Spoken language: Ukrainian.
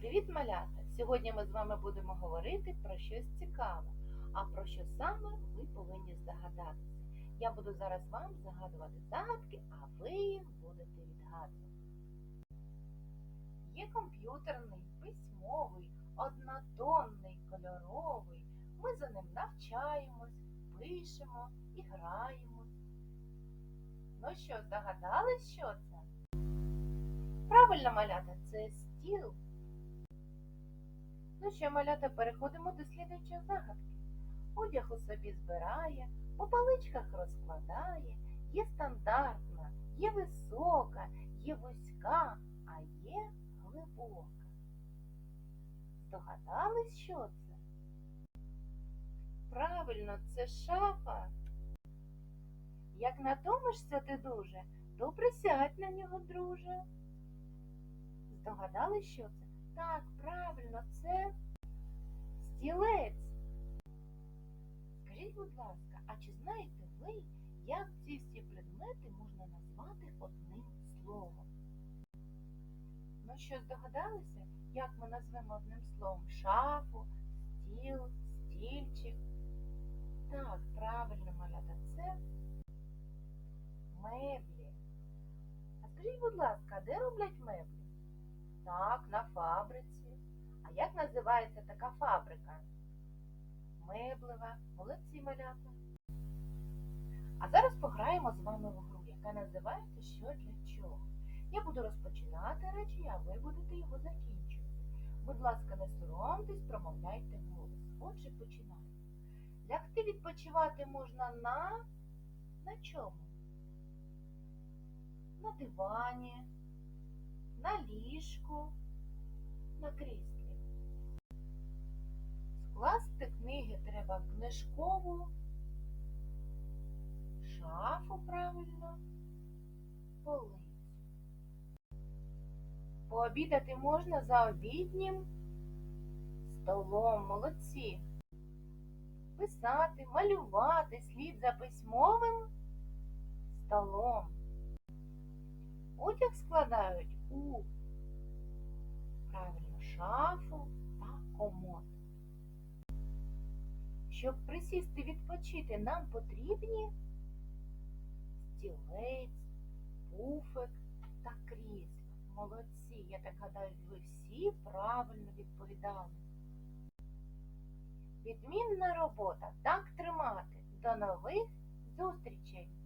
Привіт, малята! Сьогодні ми з вами будемо говорити про щось цікаве. А про що саме ви повинні здогадатися. Я буду зараз вам загадувати загадки, а ви їх будете відгадувати. Є комп'ютерний, письмовий, однотонний, кольоровий. Ми за ним навчаємось, пишемо і граємось. Ну що, здогадались, що це? Правильно, малята, це стіл. Ну що, малята, переходимо до слідуючої загадки. Одяг у собі збирає, по паличках розкладає, є стандартна, є висока, є вузька, а є глибока. Здогадались, що це? Правильно, це шафа. Як надумаєшся ти дуже, то присядь на нього, друже. Здогадались, що це? Так, правильно, це стілець. Скажіть, будь ласка, а чи знаєте ви, як ці всі предмети можна назвати одним словом? Ну що, здогадалися, як ми назвемо одним словом шафу, стіл, стільчик? Так, правильно, малята, це меблі. А скажіть, будь ласка, де роблять меблі? Так, на фабриці. А як називається така фабрика? Меблева, молодці малята. А зараз пограємо з вами в гру, яка називається Що для чого. Я буду розпочинати речення, а ви будете його закінчувати. Будь ласка, не соромтесь, промовляйте голос. Отже, починаємо. Лягти відпочивати можна на на чому? На дивані, на ліжку, на кріслі. Скласти книги треба в книжкову, шафу правильно, полицю. Пообідати можна за обіднім столом, молодці. Писати, малювати слід за письмовим столом. Одяг складають у правильно шафу та комод. Щоб присісти відпочити, нам потрібні стілець, пуфик та крісло. Молодці, я так гадаю, ви всі правильно відповідали. Відмінна робота. Так тримати. До нових зустрічей!